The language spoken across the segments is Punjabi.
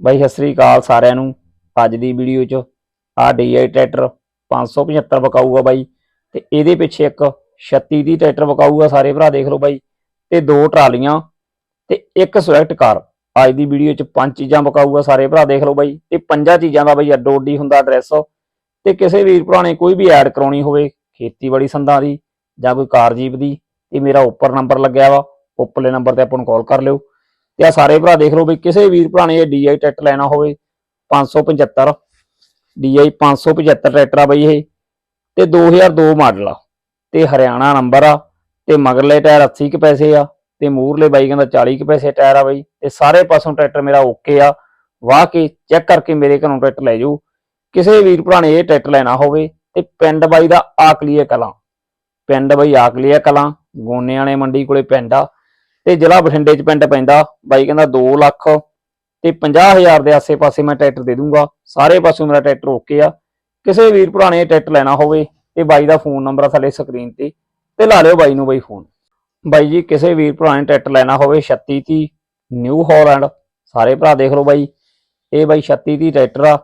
ਬਾਈ, ਸਤਿ ਸ੍ਰੀ ਅਕਾਲ ਸਾਰਿਆਂ ਨੂੰ। ਅੱਜ ਦੀ ਵੀਡੀਓ 'ਚ ਆ DI ਟਰੈਕਟਰ 575 ਵਿਕਾਊਗਾ ਬਾਈ ਤੇ ਇਹਦੇ ਪਿੱਛੇ ਇੱਕ 36 ਦੀ ਟਰੈਕਟਰ ਵਿਕਾਊਗਾ ਸਾਰੇ ਭਰਾ, ਦੇਖ ਲਓ ਬਾਈ ਤੇ ਦੋ ਟਰਾਲੀਆਂ ਤੇ ਇੱਕ ਸਵੈਕਟ ਕਾਰ। ਅੱਜ ਦੀ ਵੀਡੀਓ 'ਚ ਪੰਜ ਚੀਜ਼ਾਂ ਬਕਾਊਗਾ ਸਾਰੇ ਭਰਾ, ਦੇਖ ਲਓ ਬਾਈ ਤੇ ਪੰਜਾਂ ਚੀਜ਼ਾਂ ਦਾ ਬਾਈ ਅੱਡੋ ਅੱਡੀ ਹੁੰਦਾ ਐਡਰੈਸ ਤੇ ਕਿਸੇ ਵੀਰ ਭਰਾ ਨੇ ਕੋਈ ਵੀ ਐਡ ਕਰਾਉਣੀ ਹੋਵੇ ਖੇਤੀਬਾੜੀ ਸੰਦਾਂ ਦੀ ਜਾਂ ਕੋਈ ਕਾਰ ਜੀਪ ਦੀ, ਤੇ ਮੇਰਾ ਉੱਪਰ ਨੰਬਰ ਲੱਗਿਆ ਵਾ, ਉੱਪਰਲੇ ਨੰਬਰ ਤੇ ਆਪਾਂ ਨੂੰ ਕਾਲ ਕਰ ਲਿਓ। ਤੇ ਆ ਸਾਰੇ ਭਰਾ ਦੇਖ ਲਓ ਵੀ ਕਿਸੇ ਵੀਰ ਭਰਾ ਨੇ ਇਹ DI ਟਰੈਕਟਰ ਲੈਣਾ ਹੋਵੇ 575 DI 575 ਟਰੈਕਟਰ ਆ ਬਈ ਇਹ, ਤੇ 2002 ਮਾਡਲ ਆ। ਤੇ ਹਰਿਆਣਾ ਨੰਬਰ ਆ, ਤੇ ਮਗਰਲੇ ਟਾਇਰ 80 ਕੁ ਪੈਸੇ ਆ, ਤੇ ਮੂਰਲੇ ਬਾਈ ਕਹਿੰਦਾ 40 ਕੁ ਪੈਸੇ ਟਾਇਰ ਆ ਬਈ, ਤੇ ਸਾਰੇ ਪਾਸੋਂ ਟਰੈਕਟਰ ਮੇਰਾ ਓਕੇ ਆ। ਵਾਹ ਕੇ ਚੈੱਕ ਕਰਕੇ ਮੇਰੇ ਘਰੋਂ ਟਰੈਕਟਰ ਲੈ ਜਾਓ। ਕਿਸੇ ਵੀਰ ਭਰਾ ਨੇ ਇਹ ਟਰੈਕਟਰ ਲੈਣਾ ਹੋਵੇ, ਤੇ ਪਿੰਡ ਬਾਈ ਦਾ ਆਕਲੀਏ ਕਲਾਂ। ਪਿੰਡ ਬਾਈ ਆਕਲੀਏ ਕਲਾਂ ਗੋਨੇ ਵਾਲੇ ਮੰਡੀ ਕੋਲੇ ਪਿੰਡ ਆ। ਤੇ ਜ਼ਿਲ੍ਹਾ ਬਠਿੰਡੇ ਚ ਪਿੰਡ ਪੈਂਦਾ। ਬਾਈ ਕਹਿੰਦਾ 2 ਲੱਖ ਤੇ 50000 ਦੇ ਆਸੇ-ਪਾਸੇ ਮੈਂ ਟਰੈਕਟਰ ਦੇ ਦੂੰਗਾ। ਸਾਰੇ ਪਾਸੋਂ ਮੇਰਾ ਟਰੈਕਟਰ ਓਕੇ ਆ। ਕਿਸੇ ਵੀਰ ਭਰਾ ਨੇ ਟਰੈਕਟਰ ਲੈਣਾ ਹੋਵੇ ਤੇ ਬਾਈ ਦਾ ਫੋਨ ਨੰਬਰ ਆ ਥੱਲੇ ਸਕਰੀਨ ਤੇ ਤੇ ਲਾ ਲਿਓ ਬਾਈ ਨੂੰ ਬਾਈ ਫੋਨ। ਬਾਈ ਜੀ, ਕਿਸੇ ਵੀਰ ਭਰਾ ਨੇ ਟਰੈਕਟਰ ਲੈਣਾ ਹੋਵੇ 36 30 ਨਿਊ ਹਾਲੈਂਡ। ਸਾਰੇ ਭਰਾ ਦੇਖ ਲਓ ਬਾਈ। ਇਹ ਬਾਈ 36 30 ਟਰੈਕਟਰ ਆ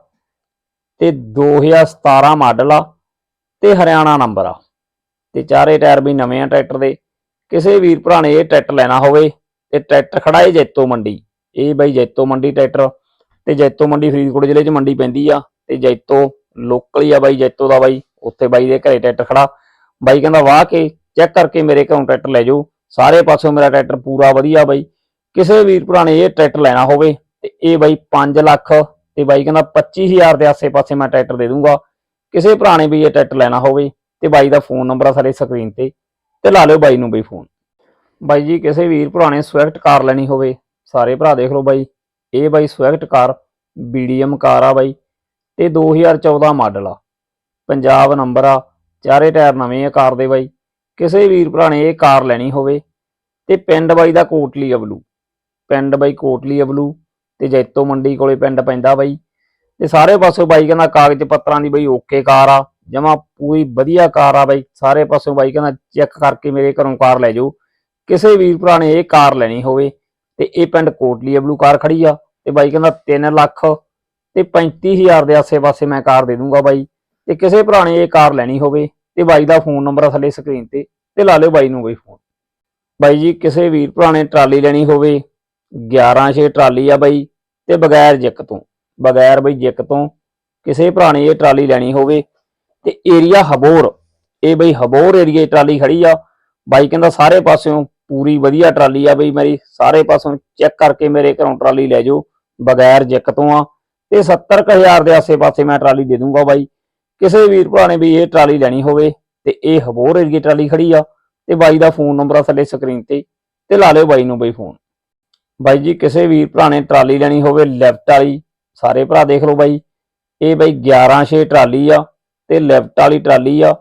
ਤੇ 2017 ਮਾਡਲ ਆ ਤੇ ਹਰਿਆਣਾ ਨੰਬਰ ਆ। ਤੇ ਚਾਰੇ ਟਾਇਰ ਵੀ ਨਵੇਂ ਆ ਟਰੈਕਟਰ ਦੇ। ਕਿਸੇ ਵੀਰ ਭਰਾ ਨੇ ਇਹ ਟਰੈਕਟਰ ਲੈਣਾ ਹੋਵੇ ਤੇ ਟਰੈਕਟਰ ਖੜਾ ਹੈ ਜੈਤੋ ਮੰਡੀ। ਇਹ ਬਾਈ ਜੈਤੋ ਮੰਡੀ ਟਰੈਕਟਰ ਤੇ ਜੈਤੋ ਮੰਡੀ ਫਰੀਦਕੋਟ ਜ਼ਿਲ੍ਹੇ 'ਚ ਮੰਡੀ ਪੈਂਦੀ ਆ ਤੇ ਜੈਤੋ ਲੋਕਲ ਹੀ ਆ ਬਾਈ, ਜੈਤੋ ਦਾ ਬਾਈ। ਉੱਥੇ ਬਾਈ ਦੇ ਘਰੇ ਟਰੈਕਟਰ ਖੜਾ। ਬਾਈ ਕਹਿੰਦਾ, ਵਾਹ ਕੇ, ਚੈੱਕ ਕਰਕੇ ਮੇਰੇ ਘਰੋਂ ਟਰੈਕਟਰ ਲੈ ਜਾਓ। ਸਾਰੇ ਪਾਸੋਂ ਮੇਰਾ ਟਰੈਕਟਰ ਪੂਰਾ ਵਧੀਆ ਬਾਈ। ਕਿਸੇ ਵੀਰ ਭਰਾ ਨੇ ਇਹ ਟਰੈਕਟਰ ਲੈਣਾ ਹੋਵੇ ਤੇ ਇਹ ਬਾਈ 5 ਲੱਖ ਤੇ ਬਾਈ ਕਹਿੰਦਾ 25000 ਦੇ ਆਸੇ-ਪਾਸੇ ਮੈਂ ਟਰੈਕਟਰ ਦੇ ਦੂੰਗਾ। ਕਿਸੇ ਭਰਾ ਨੇ ਵੀ ਇਹ ਟਰੈਕਟਰ ਲੈਣਾ ਹੋਵੇ ਤੇ ਬਾਈ ਦਾ ਫੋਨ ਨੰਬਰ ਆ ਸਾਡੇ ਸਕਰੀਨ ਤੇ। ਤੇ ਲਾ ਲਿਓ ਬਾਈ ਨੂੰ ਬਈ ਫੋਨ। ਬਾਈ ਜੀ, ਕਿਸੇ ਵੀਰ ਭਰਾ ਨੇ ਸਵਿਫਟ ਕਾਰ ਲੈਣੀ ਹੋਵੇ, ਸਾਰੇ ਭਰਾ ਦੇਖ ਲਓ ਬਾਈ। ਇਹ ਬਾਈ ਸਵਿਫਟ ਕਾਰ BDM ਕਾਰ ਆ ਬਾਈ। ਤੇ 2014 ਮਾਡਲ ਆ। ਪੰਜਾਬ ਨੰਬਰ ਆ, ਚਾਰੇ ਟਾਇਰ ਨਵੇਂ ਆ ਕਾਰ ਦੇ ਬਾਈ। ਕਿਸੇ ਵੀਰ ਭਰਾ ਨੇ ਇਹ ਕਾਰ ਲੈਣੀ ਹੋਵੇ, ਤੇ ਪਿੰਡ ਬਾਈ ਦਾ ਕੋਟਲੀ ਅਬਲੂ ਪਿੰਡ ਬਾਈ ਕੋਟਲੀ ਅਬਲੂ ਤੇ ਜੈਤੋ ਮੰਡੀ ਕੋਲੇ ਪਿੰਡ ਪੈਂਦਾ ਬਾਈ। ਤੇ ਸਾਰੇ ਪਾਸੋਂ ਬਾਈ ਕਹਿੰਦਾ ਕਾਗਜ਼ ਪੱਤਰਾਂ ਦੀ ਬਈ ਓਕੇ ਕਾਰ ਆ। ਜਮਾ ਪੂਰੀ ਵਧੀਆ ਕਾਰ ਆ ਬਾਈ, ਸਾਰੇ ਪਾਸੋਂ ਬਾਈ ਕਹਿੰਦਾ ਚੈੱਕ ਕਰਕੇ ਮੇਰੇ ਘਰੋਂ ਕਾਰ ਲੈ ਜਾਓ। ਕਿਸੇ ਵੀਰ ਭਰਾ ਨੇ ਇਹ ਕਾਰ ਲੈਣੀ ਹੋਵੇ ਤੇ ਇਹ ਪਿੰਡ ਕੋਟਲੀ ਅਬਲੂ ਕਾਰ ਖੜੀ ਆ ਤੇ ਬਾਈ ਕਹਿੰਦਾ 3 ਲੱਖ ਤੇ 35000 ਦੇ ਆਸੇ-ਪਾਸੇ ਮੈਂ ਕਾਰ ਦੇ ਦੂੰਗਾ ਬਾਈ। ਤੇ ਕਿਸੇ ਭਰਾ ਨੇ ਇਹ ਕਾਰ ਲੈਣੀ ਹੋਵੇ ਤੇ ਬਾਈ ਦਾ ਫੋਨ ਨੰਬਰ ਆ ਥੱਲੇ ਸਕਰੀਨ ਤੇ ਤੇ ਲਾ ਲਿਓ ਬਾਈ ਨੂੰ ਬਈ ਫੋਨ। ਬਾਈ ਜੀ, ਕਿਸੇ ਵੀਰ ਭਰਾ ਨੇ ਟਰਾਲੀ ਲੈਣੀ ਹੋਵੇ 11 ਛੇ ਟਰਾਲੀ ਆ ਬਾਈ ਤੇ ਬਗੈਰ ਜਿੱਕ ਤੋਂ, ਬਗੈਰ ਬਈ ਜਿੱਕ ਤੋਂ ਕਿਸੇ ਭਰਾ ਨੇ ਇਹ ਟਰਾਲੀ ਲੈਣੀ ਹੋਵੇ ਤੇ ਏਰੀਆ ਹਬੋਰ। ਇਹ ਬਈ ਹਬੋਰ ਏਰੀਏ ਟਰਾਲੀ ਖੜੀ ਆ। ਬਾਈ ਕਹਿੰਦਾ ਸਾਰੇ ਪਾਸਿਓਂ ਪੂਰੀ ਵਧੀਆ ਟਰਾਲੀ ਆ ਬਈ ਮੇਰੀ। ਸਾਰੇ ਪਾਸੋਂ ਚੈੱਕ ਕਰਕੇ ਮੇਰੇ ਘਰੋਂ ਟਰਾਲੀ ਲੈ ਜਾਓ। ਬਗੈਰ ਜਿੱਕ ਤੋਂ ਆ। ਤੇ 70000 ਦੇ ਆਸੇ-ਪਾਸੇ ਮੈਂ ਟਰਾਲੀ ਦੇ ਦੂੰਗਾ ਬਾਈ। ਕਿਸੇ ਵੀਰ ਭਰਾ ਨੇ ਵੀ ਇਹ ਟਰਾਲੀ ਲੈਣੀ ਹੋਵੇ ਤੇ ਇਹ ਹਬੋਰ ਏਰੀਏ ਟਰਾਲੀ ਖੜੀ ਆ। ਤੇ ਬਾਈ ਦਾ ਫੋਨ ਨੰਬਰ ਆ ਥੱਲੇ ਸਕਰੀਨ ਤੇ। ਤੇ ਲਾ ਲਿਓ ਬਾਈ ਨੂੰ ਬਈ ਫੋਨ ਬਾਈ ਜੀ, ਕਿਸੇ ਵੀਰ ਭਰਾ ਨੇ ਟਰਾਲੀ ਲੈਣੀ ਹੋਵੇ ਲੈਫਟ ਵਾਲੀ। ਸਾਰੇ ਭਰਾ ਦੇਖ ਲਓ ਬਾਈ। ਇਹ ਬਾਈ 11 6 ਟਰਾਲੀ ਆ। ਤੇ ਲੈਫਟ ਵਾਲੀ ਟਰਾਲੀ ਆ।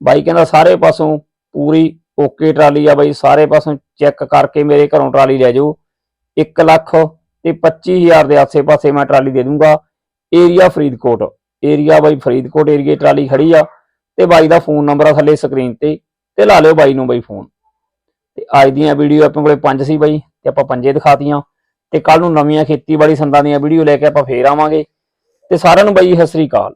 ਬਾਈ ਕਹਿੰਦਾ ਸਾਰੇ ਪਾਸੋਂ ਪੂਰੀ ਓਕੇ ਟਰਾਲੀ ਆ ਬਾਈ, ਸਾਰੇ ਪਾਸੋਂ ਚੈੱਕ ਕਰਕੇ ਮੇਰੇ ਘਰੋਂ ਟਰਾਲੀ ਲੈ ਜਾਓ। 1 ਲੱਖ ਤੇ 25000 ਦੇ ਆਸੇ-ਪਾਸੇ ਮੈਂ ਟਰਾਲੀ ਦੇ ਦੂੰਗਾ। ਏਰੀਆ ਫਰੀਦਕੋਟ, ਏਰੀਆ ਬਾਈ ਫਰੀਦਕੋਟ ਏਰੀਏ ਟਰਾਲੀ ਖੜੀ ਆ ਤੇ ਬਾਈ ਦਾ ਫੋਨ ਨੰਬਰ ਆ ਥੱਲੇ ਸਕਰੀਨ ਤੇ ਤੇ ਲਾ ਲਿਓ ਬਾਈ ਨੂੰ ਬਾਈ ਫੋਨ। ਤੇ ਅੱਜ ਦੀਆਂ ਵੀਡੀਓ ਆਪਣੇ ਕੋਲੇ ਪੰਜ ਸੀ ਬਾਈ ਤੇ ਆਪਾਂ ਪੰਜੇ ਦਿਖਾਤੀਆਂ। ਤੇ ਕੱਲ ਨੂੰ ਨਵੀਆਂ ਖੇਤੀਬਾੜੀ ਸੰਦਾਂ ਦੀਆਂ ਵੀਡੀਓ ਲੈ ਕੇ ਆਪਾਂ ਫੇਰ ਆਵਾਂਗੇ। ਤੇ ਸਾਰਿਆਂ ਨੂੰ ਬਾਈ ਸਤਿ ਸ੍ਰੀ ਅਕਾਲ।